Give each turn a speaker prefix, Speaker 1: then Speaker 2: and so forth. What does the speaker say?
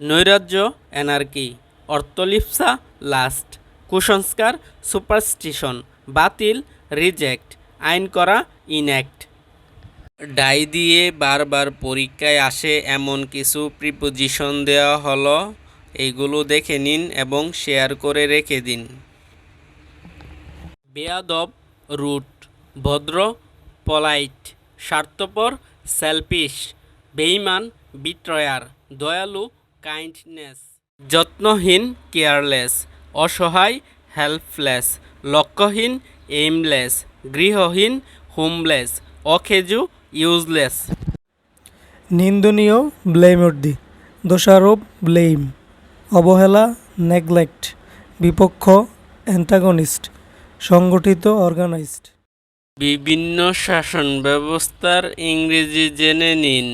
Speaker 1: নৈরাজ্য, anarchy, অর্থলিপসা, last, কুসংস্কার, superstition, বাতিল, রিজেক্ট, আইন করা, ইনঅ্যাক্ট। ডাই দিয়ে বারবার পরীক্ষায় আসে এমন কিছু প্রিপোজিশন দেওয়া হলো, এগুলো দেখে নিন এবং শেয়ার করে রেখে দিন। বেয়াদব, রুট, ভদ্র, পলাইট, স্বার্থপর, সেলফিশ বেইমান বিট্রয়ার, দয়ালু কাইন্ডনেস যত্নহীন কেয়ারলেস অসহায় হেল্পলেস লক্ষ্যহীন এইমলেস গৃহহীন হোমলেস অখেজু ইউজলেস
Speaker 2: নিন্দনীয় ব্লেমর্দি দোষারোপ ব্লেম অবহেলা নেগলেক্ট বিপক্ষ অ্যান্টাগনিস্ট সংগঠিত অর্গানাইজড
Speaker 1: বিভিন্ন শাসন ব্যবস্থার ইংরেজি জেনে নিন।